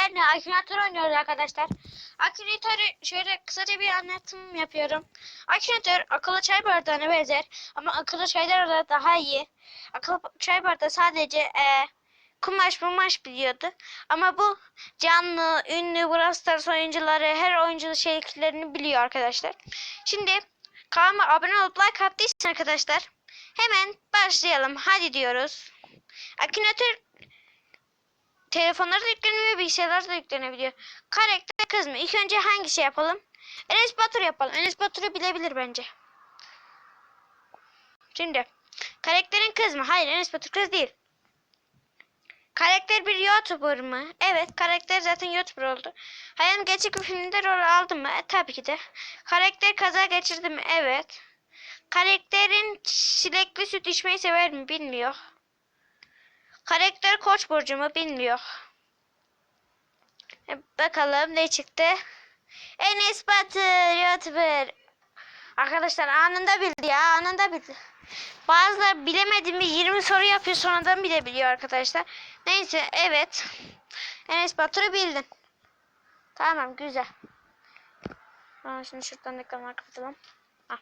karakterle Akinator oynuyoruz arkadaşlar. Akinator'u şöyle kısaca bir anlatım yapıyorum. Akinator akıllı çay bardağına benzer ama akıllı çaylar da daha iyi. Akıllı çay bardağı sadece e, kumaş mumaş biliyordu. Ama bu canlı, ünlü, Brawl Stars oyuncuları, her oyuncu şeylerini biliyor arkadaşlar. Şimdi kanalıma abone olup like attıysan arkadaşlar hemen başlayalım. Hadi diyoruz. Akinator telefonlara da yüklenebiliyor, bilgisayarlara da yüklenebiliyor. Karakter kız mı? İlk önce hangi şey yapalım? Enes Batur yapalım. Enes Batur'u bilebilir bence. Şimdi karakterin kız mı? Hayır Enes Batur kız değil. Karakter bir YouTuber mı? Evet, karakter zaten YouTuber oldu. Hayal gerçek bir filmde rol aldı mı? E, tabii ki de. Karakter kaza geçirdi mi? Evet. Karakterin çilekli süt içmeyi sever mi? Bilmiyor. Karakter koç burcu mu? Bilmiyor. E, bakalım ne çıktı? Enes Batur, YouTuber. Arkadaşlar anında bildi ya, anında bildi. Bazıları bilemediğimi 20 soru yapıyor sonradan bilebiliyor arkadaşlar. Neyse evet. Enes Batur'u bildin. Tamam güzel. Aa, şimdi şuradan ekranları kapatalım. Hah.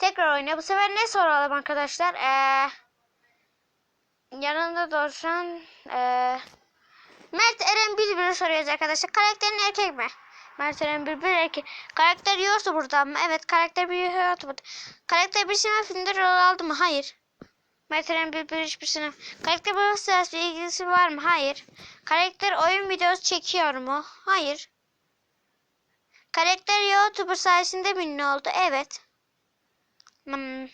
Tekrar oyna. Bu sefer ne soralım arkadaşlar? Ee, yanında dolaşan ee, Mert Eren Bülbül'ü soruyoruz arkadaşlar. Karakterin erkek mi? Mert Eren Bülbül erkek. Karakter yiyorsa buradan mı? Evet karakter bir yiyorsa burada. Karakter bir sinema filmde rol aldı mı? Hayır. Mert Eren Bülbül hiçbir sinema. Karakter Stars'la ilgisi var mı? Hayır. Karakter oyun videosu çekiyor mu? Hayır. Karakter YouTuber sayesinde mi ünlü oldu? Evet. Hmm.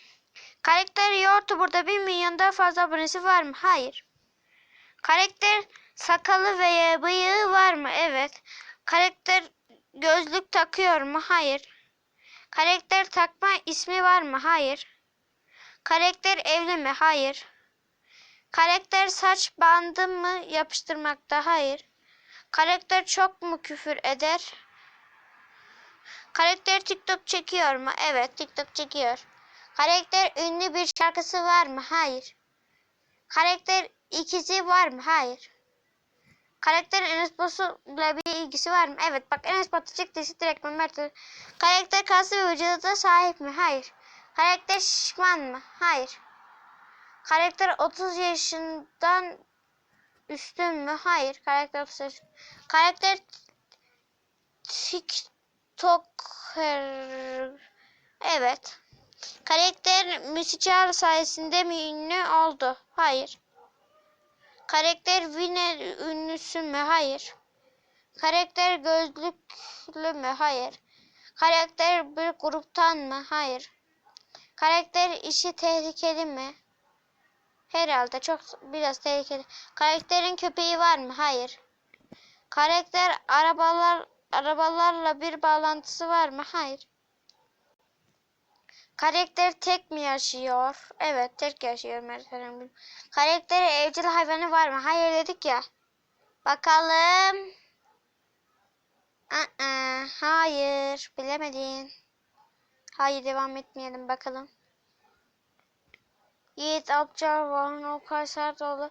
Karakter YouTuber'da 1 milyondan fazla abonesi var mı? Hayır. Karakter sakalı veya bıyığı var mı? Evet. Karakter gözlük takıyor mu? Hayır. Karakter takma ismi var mı? Hayır. Karakter evli mi? Hayır. Karakter saç bandı mı yapıştırmakta? Hayır. Karakter çok mu küfür eder? Karakter TikTok çekiyor mu? Evet, TikTok çekiyor. Karakter ünlü bir şarkısı var mı? Hayır. Karakter ikizi var mı? Hayır. Karakterin Enes Batur'la bir ilgisi var mı? Evet bak Enes Batur çıktıysa direkt Mert. Karakter kaslı bir vücuda sahip mi? Hayır. Karakter şişman mı? Hayır. Karakter 30 yaşından üstün mü? Hayır. Karakter 30 yaş. Karakter TikToker. Evet. Karakter müzikal sayesinde mi ünlü oldu? Hayır. Karakter Winner ünlüsü mü? Hayır. Karakter gözlüklü mü? Hayır. Karakter bir gruptan mı? Hayır. Karakter işi tehlikeli mi? Herhalde çok biraz tehlikeli. Karakterin köpeği var mı? Hayır. Karakter arabalar arabalarla bir bağlantısı var mı? Hayır. Karakter tek mi yaşıyor? Evet tek yaşıyor Mert'in. Karakteri evcil hayvanı var mı? Hayır dedik ya. Bakalım. Aa, hayır bilemedin. Hayır devam etmeyelim bakalım. Yiğit Abcar Van Okay Serdoğlu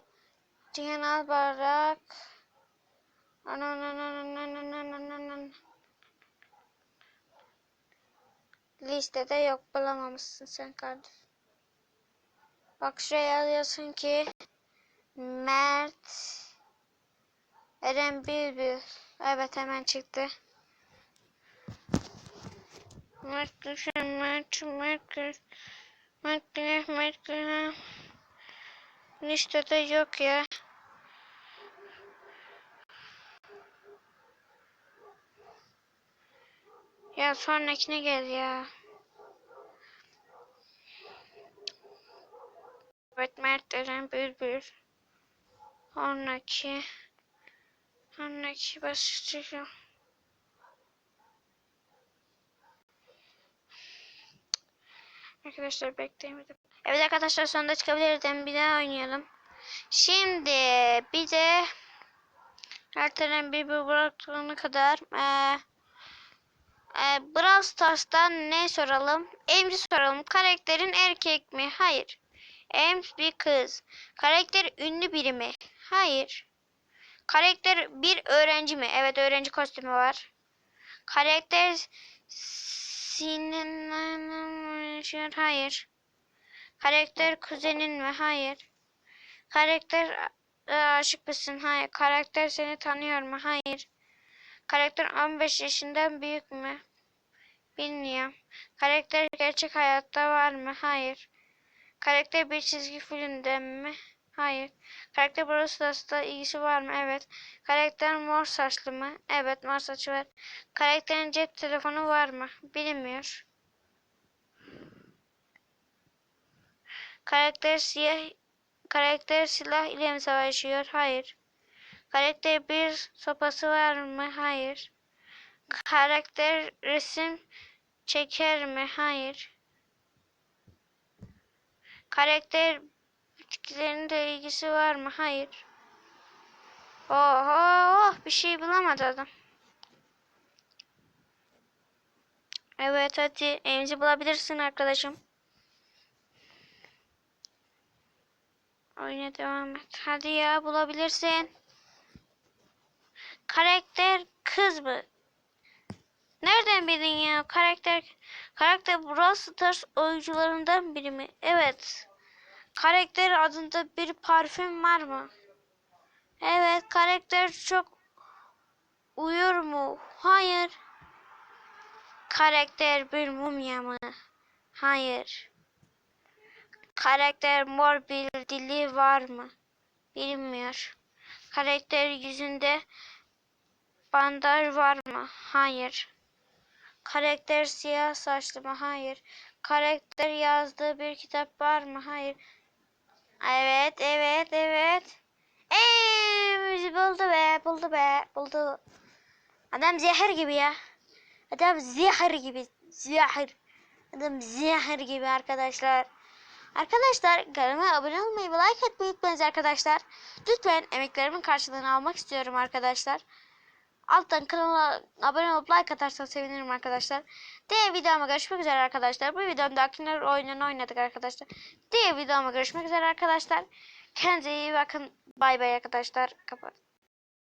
Cihan Albarak Anan Listede yok bulamamışsın sen kardeş. Bak şuraya yazıyorsun ki Mert Eren Bülbül. Evet hemen çıktı. Mert Gülşen, Mert, Mert Gül, Mert Güneş, Mert Güneş. Listede yok ya. Ya sonrakine gel ya. Evet Mert Eren Bülbül. Sonraki. Sonraki basıcı. Arkadaşlar bir dakika. Evet arkadaşlar sonunda çıkabilirdim. Bir daha oynayalım. Şimdi bir de Mert Eren Bülbül bıraktığına kadar eee ee, Brawl Stars'tan ne soralım? Ames'i soralım. Karakterin erkek mi? Hayır. Ames bir kız. Karakter ünlü biri mi? Hayır. Karakter bir öğrenci mi? Evet öğrenci kostümü var. Karakter senin hayır. Karakter kuzenin mi? Hayır. Karakter e, aşık mısın? Hayır. Karakter seni tanıyor mu? Hayır. Karakter 15 yaşından büyük mü? Bilmiyorum. Karakter gerçek hayatta var mı? Hayır. Karakter bir çizgi filmde mi? Hayır. Karakter Brawl Stars'ta ilgisi var mı? Evet. Karakter mor saçlı mı? Evet mor saçı var. Karakterin cep telefonu var mı? Bilinmiyor. Karakter siyah karakter silah ile mi savaşıyor? Hayır. Karakter bir sopası var mı? Hayır. Karakter resim çeker mi? Hayır. Karakter bitkilerin de ilgisi var mı? Hayır. Oho bir şey bulamadı adam. Evet hadi evimizi bulabilirsin arkadaşım. Oyuna devam et. Hadi ya bulabilirsin. Karakter kız mı? Nereden bildin ya? Karakter karakter Brawl Stars oyuncularından biri mi? Evet. Karakter adında bir parfüm var mı? Evet, karakter çok uyur mu? Hayır. Karakter bir mumya mı? Hayır. Karakter mor bir dili var mı? Bilinmiyor. Karakter yüzünde bandaj var mı? Hayır. Karakter siyah saçlı mı? Hayır. Karakter yazdığı bir kitap var mı? Hayır. Evet, evet, evet. Eee, buldu be, buldu be, buldu. Adam zehir gibi ya. Adam zehir gibi, zehir. Adam zehir gibi arkadaşlar. Arkadaşlar kanalıma abone olmayı ve like etmeyi unutmayınız arkadaşlar. Lütfen emeklerimin karşılığını almak istiyorum arkadaşlar. Alttan kanala abone olup like atarsanız sevinirim arkadaşlar. Diğer videoma görüşmek üzere arkadaşlar. Bu videomda Akınlar oyununu oynadık arkadaşlar. Diğer videoma görüşmek üzere arkadaşlar. Kendinize iyi bakın. Bay bay arkadaşlar. Kapat.